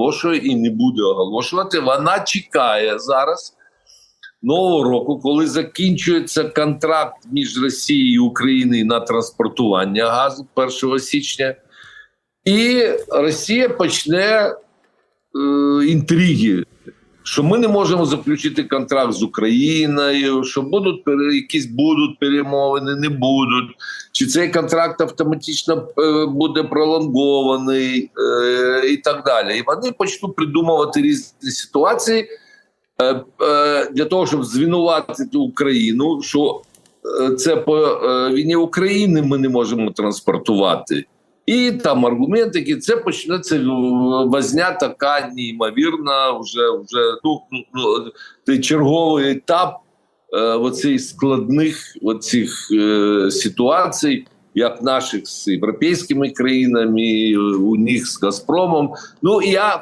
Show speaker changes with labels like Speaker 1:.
Speaker 1: оголошує і не буде оголошувати. Вона чекає зараз нового року, коли закінчується контракт між Росією і Україною на транспортування газу 1 січня, і Росія почне е, інтриги. Що ми не можемо заключити контракт з Україною, що будуть якісь будуть перемовини, не будуть. Чи цей контракт автоматично е, буде пролонгований е, і так далі. І вони почнуть придумувати різні ситуації е, для того, щоб звинуватити Україну, що це по війні України ми не можемо транспортувати. І там аргумент, які це почнеться е, возня така неймовірна, вже вже ну, ну, ну черговий етап е, складних оцих е, ситуацій, як наших з європейськими країнами, у них з Газпромом. Ну я